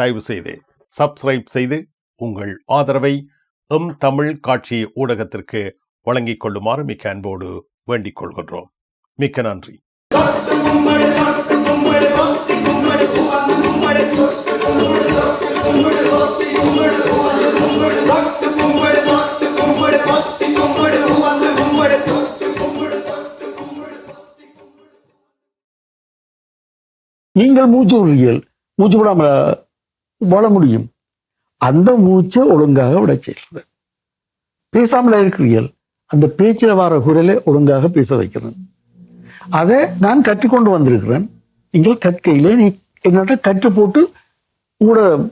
தயவு செய்து சப்ஸ்கிரைப் செய்து உங்கள் ஆதரவை எம் தமிழ் காட்சி ஊடகத்திற்கு வழங்கிக் கொள்ளுமாறு மிக்க அன்போடு வேண்டிக் கொள்கின்றோம். மிக்க நன்றி. நீங்கள் மூச்சு விடுறீர்கள் மூச்சு விடாமல் வாழ முடியும். அந்த மூச்சை ஒழுங்காக விட செய்கிறது. பேசாமல் இருக்கிறீர்கள். அந்த பேச்சில் வர குரலை ஒழுங்காக பேச வைக்கிறேன். அதை நான் கற்றுக்கொண்டு வந்திருக்கிறேன். நீங்கள் கற்கையிலே நீ என்னோட கற்று போட்டு உங்களோட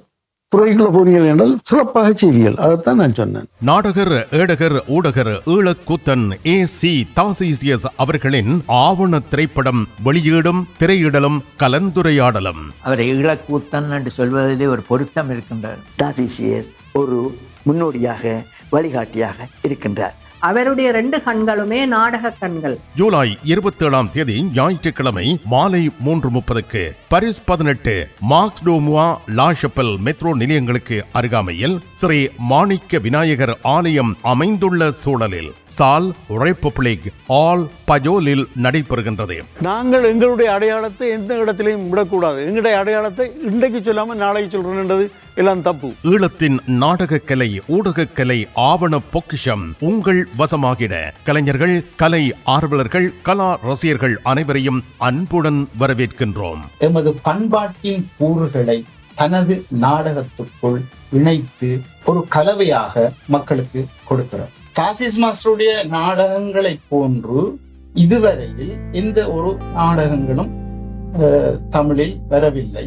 துறைக்குள்ள போனீர்கள் என்றால் சிறப்பாக செய்வீர்கள். அதைத்தான் நான் சொன்னேன். நாடகர் ஏடகர் ஊடகர் ஈழக்கூத்தன் ஏ சி தாசிசியஸ் அவர்களின் ஆவண திரைப்படம் வெளியீடும் திரையிடலும் கலந்துரையாடலும். அவரை ஈழக்கூத்தன் என்று சொல்வதிலே ஒரு பொருத்தம் இருக்கின்றது. தாசிசியஸ் ஒரு முன்னோடியாக வழிகாட்டியாக இருக்கின்றார். அவருடைய ரெண்டு கண்களுமே நாடக கண்கள். ஜூலை இருபத்தி ஏழாம் தேதி ஞாயிற்றுக்கிழமை மாலை மூன்று முப்பதுக்கு பரிஸ் பதினெட்டு மார்க்ஸ் டோமுவா லாஷப்பல் மெட்ரோ நிலையங்களுக்கு அருகாமையில் ஸ்ரீ மாணிக்க விநாயகர் ஆலயம் அமைந்துள்ள சூழலில் சால் ரெப்பப்ளிக் ஆல் பஜோலில் நடைபெறுகின்றது. நாங்கள் எங்களுடைய அடையாளத்தை எந்த இடத்திலையும் விடக்கூடாது. எங்களுடைய அடையாளத்தை இன்றைக்கு சொல்லாம நாளைக்கு சொல்றேன்ன்றது எல்லாம் தப்பு ஈழத்தின் நாடக கலை ஊடக கலை ஆவண பொக்கிஷம் உங்கள் வசமாகிட. கலைஞர்கள் கலை ஆர்வலர்கள் கலா ரசிகர்கள் அனைவரையும் அன்புடன் வரவேற்கின்றோம். எமது பண்பாட்டின் கூறுகளை தனது நாடகத்துக்குள் இணைத்து ஒரு கலவையாக மக்களுக்கு கொடுக்கிறார் தாசிஸ் மாஸ்டருடைய நாடகங்களை போன்று இதுவரையில் எந்த ஒரு நாடகங்களும் தமிழில் வரவில்லை.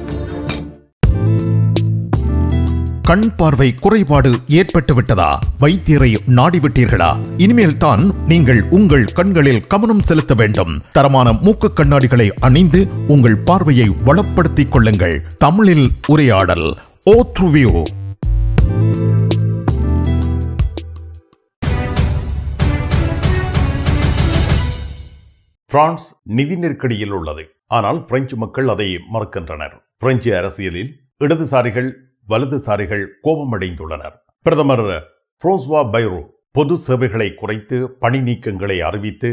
கண் பார்வை குறைபாடு ஏற்பட்டு விட்டதா வைத்தியரை நாடிவிட்டீர்களா? இனிமேல் தான் நீங்கள் உங்கள் கண்களில் கவனம் செலுத்த வேண்டும். தரமான மூக்கு கண்ணாடிகளை அணிந்து உங்கள் பார்வையை வளப்படுத்திக் கொள்ளுங்கள். தமிழில் உரையாடல் ஓ பிரான்ஸ் நிதி நெருக்கடியில் உள்ளது. ஆனால் பிரெஞ்சு மக்கள் அதை மறக்கின்றனர். பிரெஞ்சு அரசியலில் இடதுசாரிகள் வலதுசாரிகள் கோபமடைந்துள்ளனர். பிரதமர் புரோஸ்வா பைரோ பொது சேவைகளை குறைத்து பணி நீக்கங்களை அறிவித்து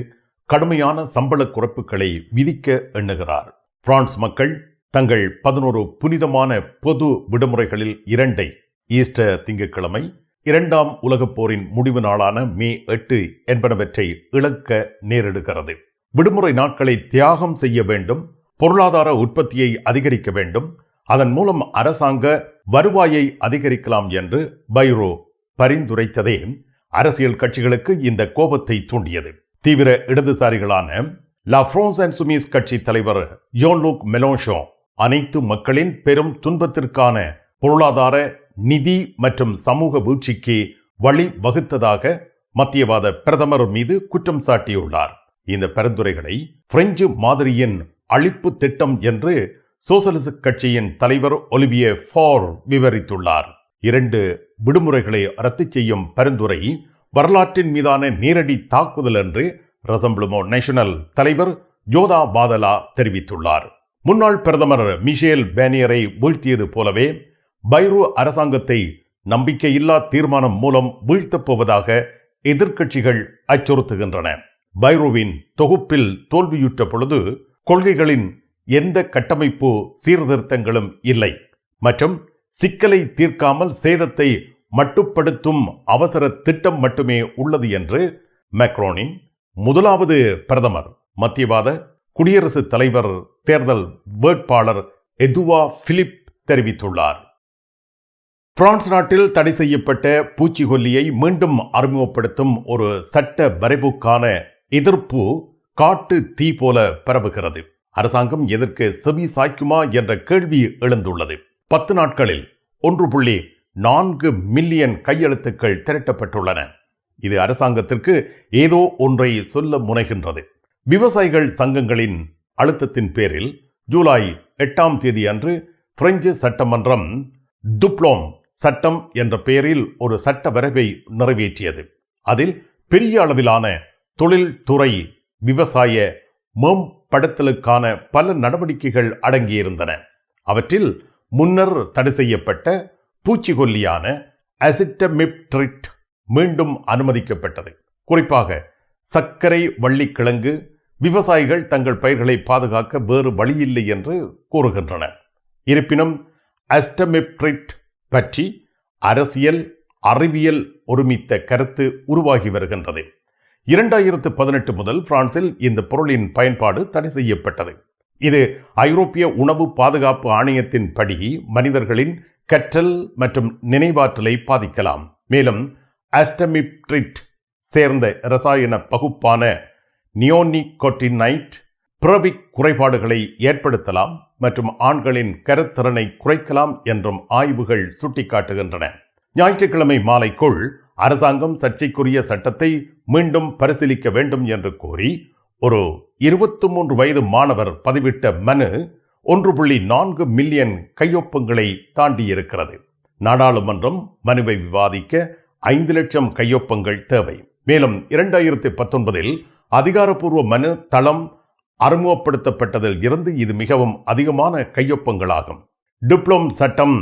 கடுமையான சம்பள குறைப்புகளை விதிக்க எண்ணுகிறார். பிரான்ஸ் மக்கள் தங்கள் பதினோரு புனிதமான பொது விடுமுறைகளில் இரண்டை ஈஸ்டர் திங்கட்கிழமை இரண்டாம் உலகப் போரின் முடிவு நாளான மே எட்டு என்பனவற்றை இழக்க நேரிடுகிறது. விடுமுறை நாட்களை தியாகம் செய்ய வேண்டும் பொருளாதார உற்பத்தியை அதிகரிக்க வேண்டும் அதன் மூலம் அரசாங்க வருவாயை அதிகரிக்கலாம் என்று பைரோ பரிந்துரைத்ததே அரசியல் கட்சிகளுக்கு இந்த கோபத்தை தூண்டியது. தீவிர இடதுசாரிகளான லா பிரான்ஸ் அண்ட் சுமிஸ் கட்சி தலைவர் ஜோன்லூக் மெலோன்ஷோ மெலோஷோ அனைத்து மக்களின் பெரும் துன்பத்திற்கான பொருளாதார நிதி மற்றும் சமூக வீழ்ச்சிக்கு வழி வகுத்ததாக மத்தியவாத பிரதமர் மீது குற்றம் சாட்டியுள்ளார். இந்த பரிந்துரைகளை பிரெஞ்சு மாதிரியின் அழிப்பு திட்டம் என்று சோசலிச கட்சியின் தலைவர் ஒலிவியே ஃபார் விவரித்துள்ளார். இரண்டு விடுமுறைகளை ரத்து செய்யும் பரிந்துரை வரலாற்றின் மீதான நேரடி தாக்குதல் என்று ரசம்பிளமோ நேஷனல் தலைவர் ஜோதா பாதலா தெரிவித்துள்ளார். முன்னாள் பிரதமர் மிஷேல் பேனியரை வீழ்த்தியது போலவே பைரு அரசாங்கத்தை நம்பிக்கையில்லா தீர்மானம் மூலம் வீழ்த்தப் போவதாக எதிர்க்கட்சிகள் அச்சுறுத்துகின்றன. பைரோவின் தொகுப்பில் தோல்வியுற்ற பொழுது கொள்கைகளின் எந்த கட்டமைப்பு சீர்திருத்தங்களும் இல்லை. மற்றும் சிக்கலை தீர்க்காமல் சேதத்தை மட்டுப்படுத்தும் அவசர திட்டம் மட்டுமே உள்ளது என்று மேக்ரோனின் முதலாவது பிரதமர் மத்தியவாத குடியரசுத் தலைவர் தேர்தல் வேட்பாளர் எதுவா பிலிப் தெரிவித்துள்ளார். பிரான்ஸ் நாட்டில் தடை செய்யப்பட்ட பூச்சிக்கொல்லியை மீண்டும் அறிமுகப்படுத்தும் ஒரு சட்ட வரைவுக்கான எதிர்ப்பு காட்டு தீ போல பரவுகிறது. அரசாங்கம் எதற்கு செவி சாய்க்குமா என்ற கேள்வி எழுந்துள்ளது. பத்து நாட்களில் ஒன்று புள்ளி நான்கு மில்லியன் கையெழுத்துக்கள் திரட்டப்பட்டுள்ளன. இது அரசாங்கத்திற்கு ஏதோ ஒன்றை சொல்ல முனைகின்றது. விவசாயிகள் சங்கங்களின் அழுத்தத்தின் பேரில் ஜூலை எட்டாம் தேதி அன்று பிரெஞ்சு சட்டமன்றம் துப்ளோம் சட்டம் என்ற பெயரில் ஒரு சட்ட வரைவை நிறைவேற்றியது. அதில் பெரிய அளவிலான தொழில்துறை விவசாய படுத்தலுக்கான பல நடவடிக்கைகள் அடங்கியிருந்தன. அவற்றில் முன்னர் தடை செய்யப்பட்ட பூச்சிக்கொல்லியான அசிட்டமிப்ட்ரிட் மீண்டும் அனுமதிக்கப்பட்டது. குறிப்பாக சர்க்கரை வள்ளிக்கிழங்கு விவசாயிகள் தங்கள் பயிர்களை பாதுகாக்க வேறு வழியில்லை என்று கூறுகின்றனர் இருப்பினும் அஸ்டமிப்ட்ரிட் பற்றி அரசியல் அறிவியல் ஒருமித்த கருத்து உருவாகி வருகின்றது. இரண்டாயிரத்து பதினெட்டு முதல் பிரான்சில் இந்த பொருளின் பயன்பாடு தடை செய்யப்பட்டது. இது ஐரோப்பிய உணவு பாதுகாப்பு ஆணையத்தின் படி மனிதர்களின் கற்றல் மற்றும் நினைவாற்றலை பாதிக்கலாம். மேலும் அஸ்டமிப்ட்ரிட் சேர்ந்த இரசாயன பகுப்பான நியோனிகோட்டினைட் பிறவிக் குறைபாடுகளை ஏற்படுத்தலாம் மற்றும் ஆண்களின் கருத்திறனை குறைக்கலாம் என்றும் ஆய்வுகள் சுட்டிக்காட்டுகின்றன. ஞாயிற்றுக்கிழமை மாலைக்குள் அரசாங்கம் சர்ச்சைக்குரிய சட்டத்தை மீண்டும் பரிசீலிக்க வேண்டும் என்று கோரி ஒரு இருபத்தி மூன்று வயது மாணவர் பதிவிட்ட மனு ஒன்று புள்ளி நான்கு மில்லியன் கையொப்பங்களை தாண்டியிருக்கிறது. நாடாளுமன்றம் மனுவை விவாதிக்க ஐந்து லட்சம் கையொப்பங்கள் தேவை. மேலும் இரண்டாயிரத்தி பத்தொன்பதில் அதிகாரப்பூர்வ மனு தளம் அறிமுகப்படுத்தப்பட்டதில் இருந்து இது மிகவும் அதிகமான கையொப்பங்களாகும். டிப்ளோம் சட்டம்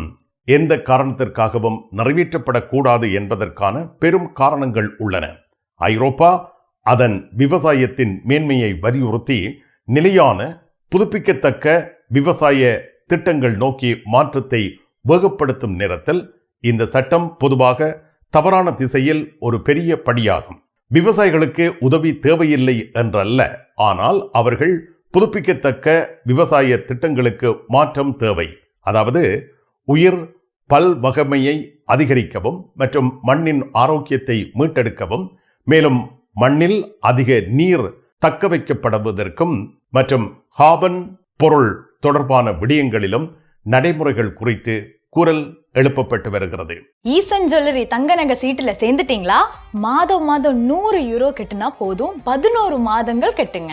எந்த காரணத்திற்காகவும் நிறைவேற்றப்படக்கூடாது என்பதற்கான பெரும் காரணங்கள் உள்ளன. ஐரோப்பா அதன் விவசாயத்தின் மேன்மையை வலியுறுத்தி நிலையான புதுப்பிக்கத்தக்க விவசாய திட்டங்கள் நோக்கி மாற்றத்தை வேகப்படுத்தும் நேரத்தில் இந்த சட்டம் பொதுவாக தவறான திசையில் ஒரு பெரிய படியாகும். விவசாயிகளுக்கு உதவி தேவையில்லை என்றல்ல. ஆனால் அவர்கள் புதுப்பிக்கத்தக்க விவசாய திட்டங்களுக்கு மாற்றம் தேவை. அதாவது உயிர் பல் வகைமையை அதிகரிக்கவும் மற்றும் மண்ணின் ஆரோக்கியத்தை மீட்டெடுக்கவும் மேலும் மண்ணில் அதிக நீர் தக்க வைக்கப்படுவதற்கும் மற்றும் ஹாபன் பொருள் தொடர்பான விடயங்களிலும் நடைமுறைகள் குறித்து குரல் எழுப்பப்பட்டு வருகிறது. ஈசன் ஜுவல்லரி தங்க நகை சீட்டுல சேர்ந்துட்டீங்களா? மாதம் மாதம் நூறு யூரோ கட்டுனா போதும் பதினோரு மாதங்கள் கெட்டுங்க.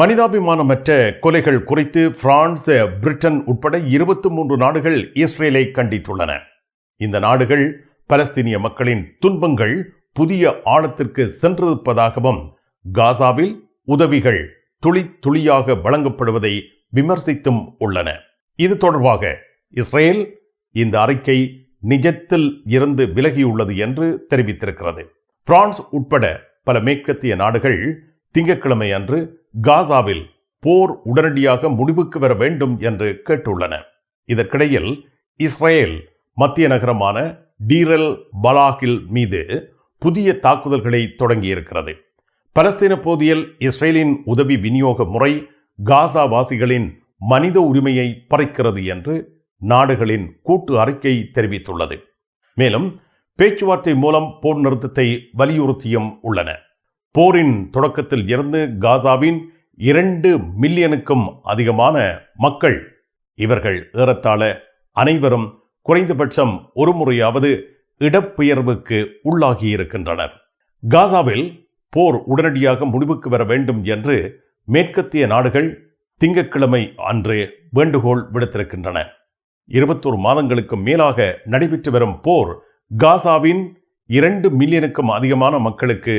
மனிதாபிமானமற்ற கொலைகள் குறித்து பிரான்ஸ் பிரிட்டன் உட்பட இருபத்தி மூன்று நாடுகள் இஸ்ரேலை கண்டித்துள்ளன. இந்த நாடுகள் பலஸ்தீனிய மக்களின் துன்பங்கள் புதிய ஆழத்திற்கு சென்றிருப்பதாகவும் காசாவில் உதவிகள் துளி துளியாக வழங்கப்படுவதை விமர்சித்தும் உள்ளன. இது தொடர்பாக இஸ்ரேல் இந்த அறிக்கை நிஜத்தில் இருந்து விலகியுள்ளது என்று தெரிவித்திருக்கிறது. பிரான்ஸ் உட்பட பல மேற்கத்திய நாடுகள் திங்கட்கிழமை அன்று காசாவில் போர் உடனடியாக முடிவுக்கு வர வேண்டும் என்று கேட்டுள்ளன. இதற்கிடையில் இஸ்ரேல் மத்திய நகரமான டீரல் பலாகில் மீது புதிய தாக்குதல்களை தொடங்கியிருக்கிறது. பலஸ்தீன போதியல் இஸ்ரேலின் உதவி விநியோக முறை காசாவாசிகளின் மனித உரிமையை பறிக்கிறது என்று நாடுகளின் கூட்டு அறிக்கை தெரிவித்துள்ளது. மேலும் பேச்சுவார்த்தை மூலம் போர் நிறுத்தத்தை வலியுறுத்தியும் உள்ளன. போரின் தொடக்கத்தில் இருந்து காசாவின் இரண்டு மில்லியனுக்கும் அதிகமான மக்கள் இவர்கள் ஏறத்தாழ அனைவரும் குறைந்தபட்சம் ஒரு முறையாவது இடப்பெயர்வுக்கு உள்ளாகியிருக்கின்றனர் காசாவில் போர் உடனடியாக முடிவுக்கு வர வேண்டும் என்று மேற்கத்திய நாடுகள் திங்கட்கிழமை அன்று வேண்டுகோள் விடுத்திருக்கின்றன. இருபத்தோரு மாதங்களுக்கு மேலாக நடைபெற்று வரும் போர் காசாவின் இரண்டு மில்லியனுக்கும் அதிகமான மக்களுக்கு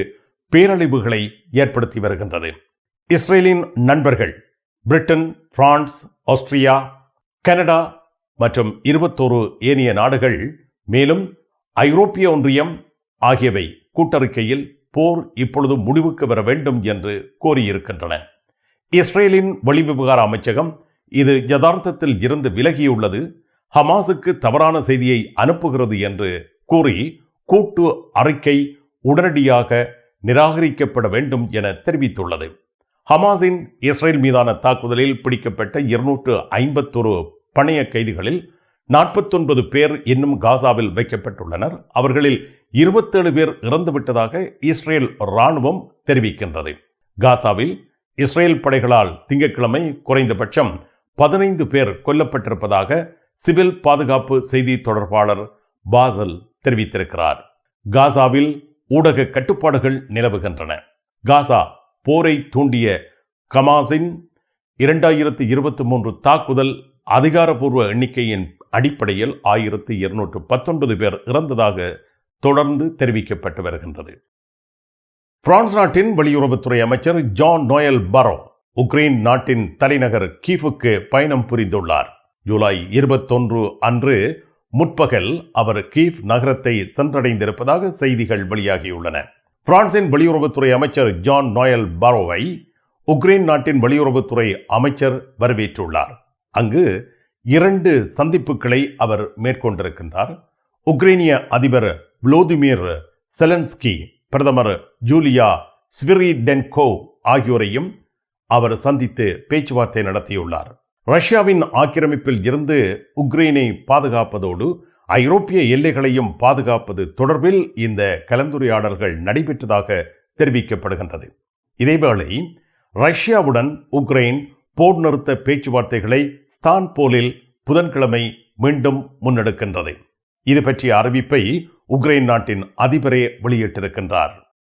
பேரழிவுகளை ஏற்படுத்தி வருகின்றது. இஸ்ரேலின் நண்பர்கள் பிரிட்டன் பிரான்ஸ் ஆஸ்திரியா கனடா மற்றும் இருபத்தோரு ஏனைய நாடுகள் மேலும் ஐரோப்பிய ஒன்றியம் ஆகியவை கூட்டறிக்கையில் போர் இப்பொழுது முடிவுக்கு வர வேண்டும் என்று கோரியிருக்கின்றன. இஸ்ரேலின் வெளிவிவகார அமைச்சகம் இது யதார்த்தத்தில் இருந்து விலகியுள்ளது ஹமாஸுக்கு தவறான செய்தியை அனுப்புகிறது என்று கூறி கூட்டு அறிக்கை உடனடியாக நிராகரிக்கப்பட வேண்டும் என தெரிவித்துள்ளது. ஹமாஸின் இஸ்ரேல் மீதான தாக்குதலில் பிடிக்கப்பட்ட இருநூற்று ஐம்பத்தொரு பணைய கைதிகளில் நாற்பத்தொன்பது பேர் இன்னும் காசாவில் வைக்கப்பட்டுள்ளனர். அவர்களில் இருபத்தேழு பேர் இறந்துவிட்டதாக இஸ்ரேல் இராணுவம் தெரிவிக்கின்றது. காசாவில் இஸ்ரேல் படைகளால் திங்கட்கிழமை குறைந்தபட்சம் பதினைந்து பேர் கொல்லப்பட்டிருப்பதாக சிவில் பாதுகாப்பு செய்தி தொடர்பாளர் பாசல் தெரிவித்திருக்கிறார். காசாவில் ஊடக கட்டுப்பாடுகள் நிலவுகின்றன. காசா போரை தூண்டிய கமாஸின் இரண்டாயிரத்தி இருபத்தி மூன்று தாக்குதல் அதிகாரப்பூர்வ எண்ணிக்கையின் அடிப்படையில் ஆயிரத்தி இருநூற்று பத்தொன்பது பேர் இறந்ததாக தொடர்ந்து தெரிவிக்கப்பட்டு வருகின்றது. பிரான்ஸ் நாட்டின் வெளியுறவுத்துறை அமைச்சர் ஜான் நோயல் பரோ உக்ரைன் நாட்டின் தலைநகர் கீஃபுக்கு பயணம் புரிந்துள்ளார். ஜூலை இருபத்தொன்று அன்று முற்பகல் அவர் கீவ் நகரத்தை சென்றடைந்திருப்பதாக செய்திகள் வெளியாகியுள்ளன. பிரான்சின் வெளியுறவுத்துறை அமைச்சர் ஜான் நோயல் பாரோவை உக்ரைன் நாட்டின் வெளியுறவுத்துறை அமைச்சர் வரவேற்றுள்ளார். அங்கு இரண்டு சந்திப்புகளை அவர் மேற்கொண்டிருக்கின்றார். உக்ரைனிய அதிபர் விளோதிமிர் செலன்ஸ்கி பிரதமர் ஜூலியா ஸ்விரிடென்கோ ஆகியோரையும் அவர் சந்தித்து பேச்சுவார்த்தை நடத்தியுள்ளார். ரஷ்யாவின் ஆக்கிரமிப்பில் இருந்து உக்ரைனை பாதுகாப்பதோடு ஐரோப்பிய எல்லைகளையும் பாதுகாப்பது தொடர்பில் இந்த கலந்துரையாடல்கள் நடைபெற்றதாக தெரிவிக்கப்படுகின்றது. இதேவேளை ரஷ்யாவுடன் உக்ரைன் போர் நிறுத்த பேச்சுவார்த்தைகளை ஸ்தான்போலில் புதன்கிழமை மீண்டும் முன்னெடுக்கின்றது. இது பற்றிய அறிவிப்பை உக்ரைன் நாட்டின் அதிபரே வெளியிட்டிருக்கின்றார்.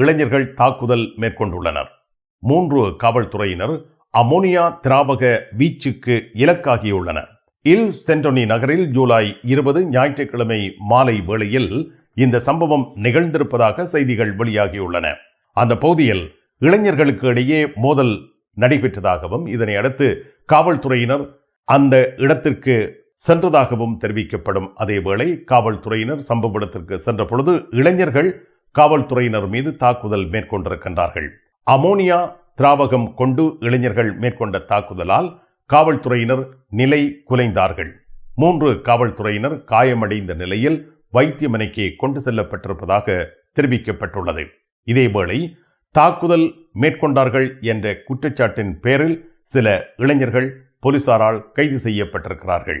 இளைஞர்கள் தாக்குதல் மேற்கொண்டுள்ளனர். மூன்று காவல்துறையினர் அமோனியா திராவக வீச்சுக்கு இலக்காகியுள்ளனர். இல் சென்டோனி நகரில் ஜூலை இருபது ஞாயிற்றுக்கிழமை மாலை வேளையில் இந்த சம்பவம் நிகழ்ந்திருப்பதாக செய்திகள் வெளியாகியுள்ளன. அந்த பகுதியில் இளைஞர்களுக்கு இடையே மோதல் நடைபெற்றதாகவும் இதனை அடுத்து காவல்துறையினர் அந்த இடத்திற்கு சென்றதாகவும் தெரிவிக்கப்படும். அதேவேளை காவல்துறையினர் சம்பவ இடத்திற்கு சென்ற பொழுது இளைஞர்கள் காவல்துறையினர் மீது தாக்குதல் மேற்கொண்டிருக்கின்றார்கள். அமோனியா திராவகம் கொண்டு இளைஞர்கள் மேற்கொண்ட தாக்குதலால் காவல்துறையினர் நிலை குலைந்தார்கள். மூன்று காவல்துறையினர் காயமடைந்த நிலையில் வைத்தியமனைக்கு கொண்டு செல்லப்பட்டிருப்பதாக தெரிவிக்கப்பட்டுள்ளது. இதேவேளை தாக்குதல் மேற்கொண்டார்கள் என்ற குற்றச்சாட்டின் பேரில் சில இளைஞர்கள் போலீசாரால் கைது செய்யப்பட்டிருக்கிறார்கள்.